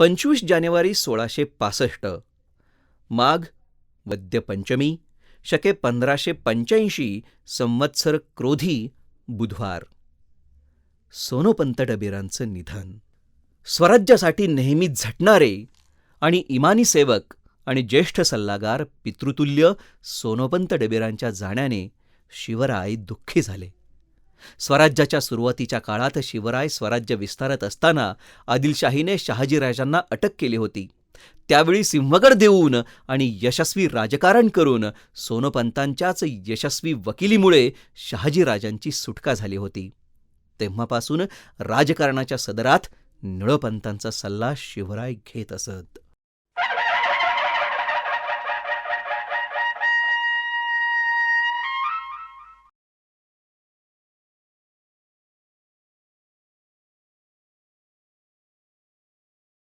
पंचवीस जानेवारी सोळाशे पासष्ट. माघ वद्य पंचमी शके पंधराशे पंच्याऐंशी संवत्सर क्रोधी बुधवार. सोनोपंत डबेरांचं निधन. स्वराज्यासाठी नेहमी झटणारे आणि इमानी सेवक आणि ज्येष्ठ सल्लागार पितृतुल्य सोनोपंत डबेरांच्या जाण्याने शिवराय दुःखी झाले. स्वराज्याच्या सुरुवातीच्या काळात शिवराय स्वराज्य विस्तारत असताना आदिलशाहीने शहाजीराजांना अटक केली होती. त्यावेळी सिंहगड देऊन आणि यशस्वी राजकारण करून सोनोपंतांच्याच यशस्वी वकिलीमुळे शहाजीराजांची सुटका झाली होती. तेव्हापासून राजकारणाच्या सदरात निळपंतांचा सल्ला शिवराय घेत असत.